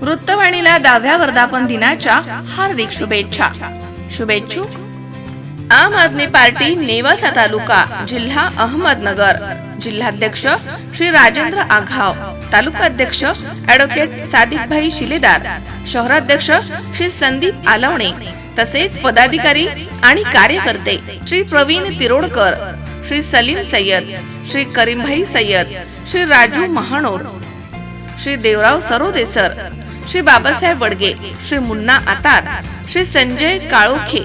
वृत्तवाणीला दहाव्या वर्धापन दिनाच्या हार्दिक शुभेच्छा. शुभेच्छुक? आम आदमी पार्टी नेवासा तालुका जिल्हा अहमदनगर. जिल्हाध्यक्ष श्री राजेंद्र आघाव तालुकाध्यक्ष ऍडव्होकेट सादिकभाई शिलेदार शहराध्यक्ष श्री संदीप आलवणे तसेच पदाधिकारी आणि कार्यकर्ते श्री प्रवीण तिरोडकर श्री सलीम सय्यद श्री करीमभाई सय्यद श्री राजू महानोर श्री देवराव सरोदेसर श्री बाबासाहेब वडगे श्री मुन्ना आतार श्री संजय काळोखे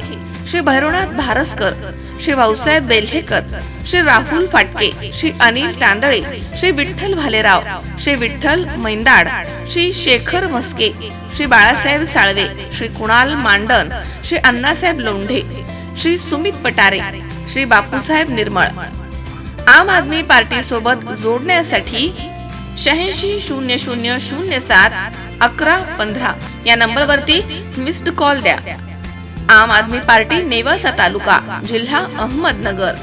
श्री भैरवनाथ भारसकर श्री भाऊसाहेब बेल्हेकर श्री राहुल फाटके श्री अनिल तांदळे श्री विठ्ठल भालेराव श्री विठ्ठल मैंदाड श्री शेखर मस्के श्री बाळासाहेब साळवे श्री कुणाल मांडन श्री अण्णासाहेब लोंढे श्री सुमित पटारे श्री बापूसाहेब निर्मळ. आम आदमी पार्टी सोबत जोडण्यासाठी शहाऐंशी शून्य शून्य शून्य सात अकरा पंधरा या नंबरवरती मिस्ड कॉल द्या. आम आदमी पार्टी नेवासा तालुका जिल्हा अहमदनगर.